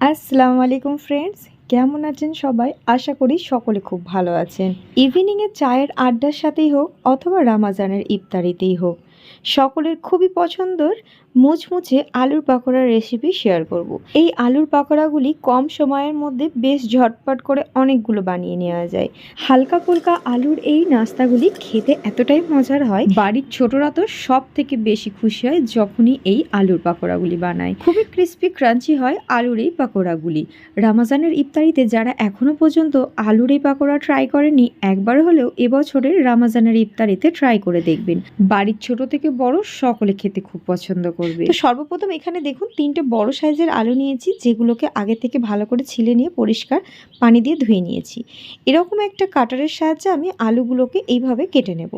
আসসালামু আলাইকুম ফ্রেন্ডস কেমন আছেন সবাই? আশা করি সকলে খুব ভালো আছেন। ইভিনিংয়ে চায়ের আড্ডার সাথেই হোক অথবা রামাজানের ইফতারিতেই হোক। সকলের খুবই পছন্দর মুচমুচে আলুর পাকোড়ার রেসিপি শেয়ার করব। এই আলুর পাকোড়াগুলি কম সময়ের মধ্যে বেশ ঝটপট করে অনেকগুলো বানিয়ে নেওয়া যায়। হালকা ফুলকা আলুর এই নাস্তাগুলি খেতে এতটাই মজার হয়, বাড়ির ছোটরা তো সব থেকে বেশি খুশি হয় যখনই এই আলুর পাকোড়াগুলি বানায়। খুবই ক্রিস্পি ক্রাঞ্চি হয় আলুর এই পাকোড়াগুলি। রামাজানের ইফতারিতে যারা এখনও পর্যন্ত আলুর এই পাকোড়া ট্রাই করেনি একবার হলেও এবছরের রামাজানের ইফতারিতে ট্রাই করে দেখবেন। বাড়ির ছোট থেকে বড় সকলে খেতে খুব পছন্দ করবে তো সর্বপ্রথম এখানে দেখুন তিনটে বড় সাইজের আলু নিয়েছি, যেগুলোকে আগে থেকে ভালো করে ছিলে নিয়ে পরিষ্কার পানি দিয়ে ধুয়ে নিয়েছি। এরকম একটা কাটারের সাহায্যে আমি আলুগুলোকে এইভাবে কেটে নেব।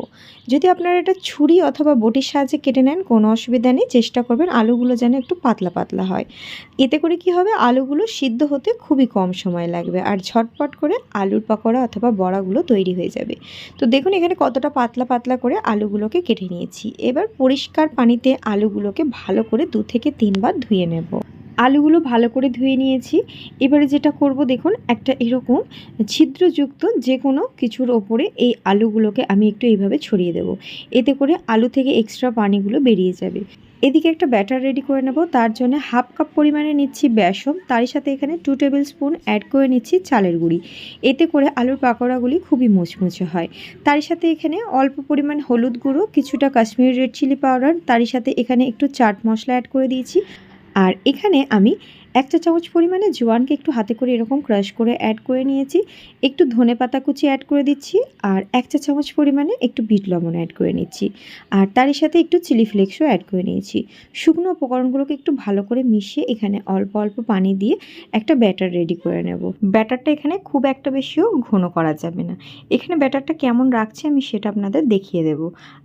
যদি আপনারা এটা ছুরি অথবা বটির সাহায্যে কেটে নেন, কোনো অসুবিধা নেই, চেষ্টা করবেন আলুগুলো যেন একটু পাতলা পাতলা হয়। এতে করে কি হবে, আলুগুলো সিদ্ধ হতে খুবই কম সময় লাগবে আর ঝটপট করে আলুর পাকোড়া অথবা বড়াগুলো তৈরি হয়ে যাবে। তো দেখুন এখানে কতটা পাতলা পাতলা করে আলুগুলোকে কেটে নিয়েছি। এবার পরিষ্কার পানিতে আলুগুলোকে ভালো করে দু থেকে তিনবার ধুয়ে নেব। আলুগুলো ভালো করে ধুয়ে নিয়েছি। এবারে যেটা করব দেখুন, একটা এরকম ছিদ্রযুক্ত যে কোনো কিছুর ওপরে এই আলুগুলোকে আমি একটু এইভাবে ছড়িয়ে দেব। এতে করে আলু থেকে এক্সট্রা পানিগুলো বেরিয়ে যাবে। এদিকে একটা ব্যাটার রেডি করে নেব। তার জন্য হাফ কাপ পরিমাণে নিচ্ছি বেসন। তারই সাথে এখানে টু টেবিল স্পুন অ্যাড করে নিচ্ছি চালের গুঁড়ি। এতে করে আলুর পাকোড়াগুলি খুবই মুচমুচে হয়। তারই সাথে এখানে অল্প পরিমাণ হলুদ গুঁড়ো, কিছুটা কাশ্মীরি রেড চিলি পাউডার তারই সাথে এখানে একটু চাট মশলা অ্যাড করে দিয়েছি। আর এখানে আমি এক চা চামচ পরিমাণে জোয়ানকে একটু হাতে করে এরকম ক্রাশ করে অ্যাড করে নিয়েছি। একটু ধনে পাতা কুচি অ্যাড করে দিচ্ছি আর এক চা চামচ পরিমাণে একটু বিট লবণ অ্যাড করে নিচ্ছি। আর তারই সাথে একটু চিলি ফ্লেক্সও অ্যাড করে নিয়েছি। শুকনো উপকরণগুলোকে একটু ভালো করে মিশিয়ে এখানে অল্প অল্প পানি দিয়ে একটা ব্যাটার রেডি করে নেব। ব্যাটারটা এখানে খুব একটা বেশিও ঘন করা যাবে না। এখানে ব্যাটারটা কেমন রাখছি আমি সেটা আপনাদের দেখিয়ে দেব।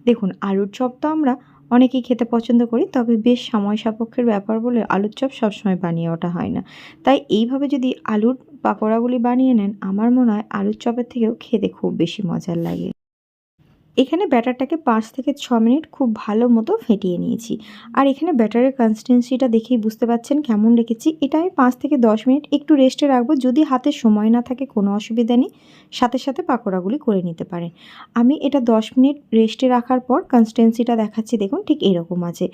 দেখুন, আলুর চপ তো আমরা অনেকেই খেতে পছন্দ করি, তবে বেশ সময় সাপেক্ষের ব্যাপার বলে আলুর চপ সবসময় বানিয়ে ওঠা হয় না। তাই এইভাবে যদি আলুর পাকোড়াগুলি বানিয়ে নেন, আমার মনে হয় আলুর চপের থেকেও খেতে খুব বেশি মজার লাগে। এখানে ব্যাটারটাকে পাঁচ থেকে ছ মিনিট খুব ভালো মতো ফেটিয়ে নিয়েছি। আর এখানে ব্যাটারের কনসিস্টেন্সিটা দেখেই বুঝতে পারছেন কেমন রেখেছি। এটা আমি পাঁচ থেকে দশ মিনিট একটু রেস্টে রাখব যদি হাতে সময় না থাকে কোনো অসুবিধা নেই। সাথে সাথে পাকোড়াগুলি করে নিতে পারেন। আমি এটা দশ মিনিট রেস্টে রাখার পর কনসিস্টেন্সিটা দেখাচ্ছি। দেখুন ঠিক এরকম আছে।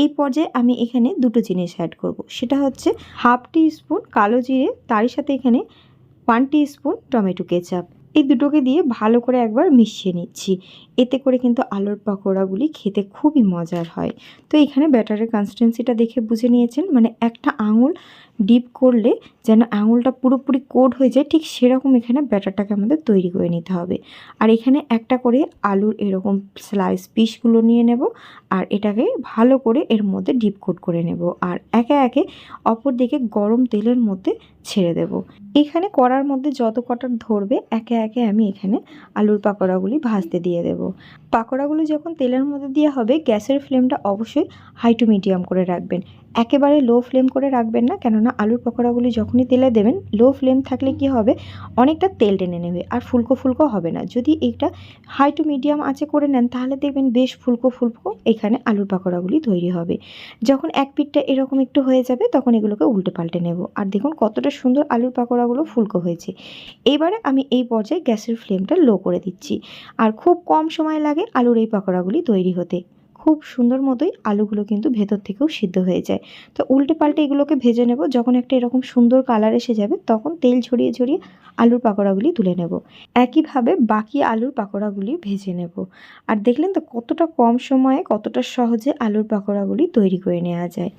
এই পর্যায়ে আমি এখানে দুটো জিনিস অ্যাড করব। সেটা হচ্ছে হাফ টি স্পুন কালো জিরে, তারই সাথে এখানে one teaspoon tomato ketchup এই দুটোকে দিয়ে ভালো করে একবার মিশিয়ে নিচ্ছি। এতে করে কিন্তু আলুর পকোড়াগুলি খেতে খুবই মজার হয়। তো এখানে ব্যাটারের কনসিস্টেন্সিটা দেখে বুঝে নিয়েছেন। মানে একটা আঙুল ডিপ করলে যেন আঙুলটা পুরোপুরি কোড হয়ে যায়, ঠিক সেরকম এখানে ব্যাটারটাকে আমাদের তৈরি করে নিতে হবে। আর এখানে একটা করে আলুর এরকম স্লাইস পিসগুলো নিয়ে নেব আর এটাকে ভালো করে এর মধ্যে ডিপ কোট করে নেব আর একে একে অপর দিকে গরম তেলের মধ্যে ছেড়ে দেব। এখানে করার মধ্যে যত কটা ধরবে, একে একে আমি এখানে আলুর পাকোড়াগুলি ভাজতে দিয়ে দেব। পাকোড়াগুলো যখন তেলের মধ্যে দেওয়া হবে, গ্যাসের ফ্লেমটা অবশ্যই হাই টু মিডিয়াম করে রাখবেন। একেবারে লো ফ্লেম করে রাখবেন না কেননা আলুর পকোড়াগুলি যখনই তেলে দেবেন লো ফ্লেম থাকলে কি হবে? অনেকটা তেল টেনে নেবে আর ফুলকো ফুলকো হবে না। যদি এইটা হাই টু মিডিয়াম আঁচে করে নেন, তাহলে দেখবেন বেশ ফুলকো ফুলকো এখানে আলুর পাকোড়াগুলি তৈরি হবে। যখন এক পিঠটা এরকম একটু হয়ে যাবে, তখন এগুলোকে উল্টে পাল্টে নেব। আর দেখুন কতটা সুন্দর আলুর পাকোড়াগুলো ফুলকো হয়েছে। এবারে আমি এই পর্যায়ে গ্যাসের ফ্লেমটা লো করে দিচ্ছি। আর খুব কম সময় লাগে আলুর এই পাকোড়াগুলি তৈরি হতে। খুব সুন্দর মতোই আলুগুলো কিন্তু ভেতর থেকেও সিদ্ধ হয়ে যায়। তো উল্টে পাল্টে এগুলোকে ভেজে নেব, যখন একটা এরকম সুন্দর কালার এসে যাবে, তখন তেল ছড়িয়ে ছড়িয়ে আলুর পাকোড়াগুলি তুলে নেব। একইভাবে বাকি আলুর পাকোড়াগুলি ভেজে নেব। আর দেখলেন তো কতটা কম সময়ে কতটা সহজে আলুর পাকোড়াগুলি তৈরি করে নেওয়া যায়।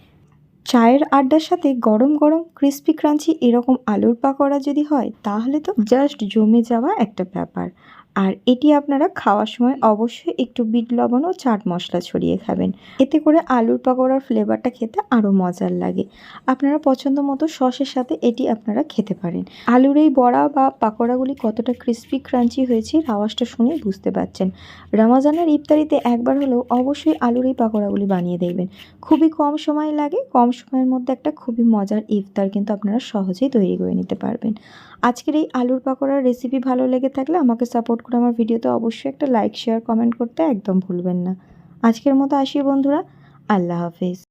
চায়ের আড্ডার সাথে গরম গরম ক্রিস্পি ক্রাঞ্চি এরকম আলুর পাকোড়া যদি হয়, তাহলে তো জাস্ট জমে যাওয়া একটা ব্যাপার। আর এটি আপনারা খাওয়ার সময় অবশ্যই একটু বিট লবণ ও চাট মশলা ছড়িয়ে খাবেন। এতে করে আলুর পাকোড়ার ফ্লেভারটা খেতে আরও মজার লাগে। আপনারা পছন্দ মতো সসের সাথে এটি আপনারা খেতে পারেন। আলুর এই বড়া বা পাকোড়াগুলি কতটা ক্রিস্পি ক্রাঞ্চি হয়েছে আওয়াজটা শুনে বুঝতে পারছেন। রমাজানের ইফতারিতে একবার হলেও অবশ্যই আলুর এই পাকোড়াগুলি বানিয়ে দেখবেন। খুবই কম সময় লাগে, কম সময়ের মধ্যে একটা খুবই মজার ইফতার কিন্তু আপনারা সহজেই তৈরি করে নিতে পারবেন। আজকের এই আলুর পাকোড়ার রেসিপি ভালো লেগে থাকলে আমাকে সাপোর্ট করে আমার ভিডিওতে অবশ্যই একটা লাইক শেয়ার কমেন্ট করতে একদম ভুলবেন না। আজকের মতো আসি বন্ধুরা, আল্লাহ হাফিজ।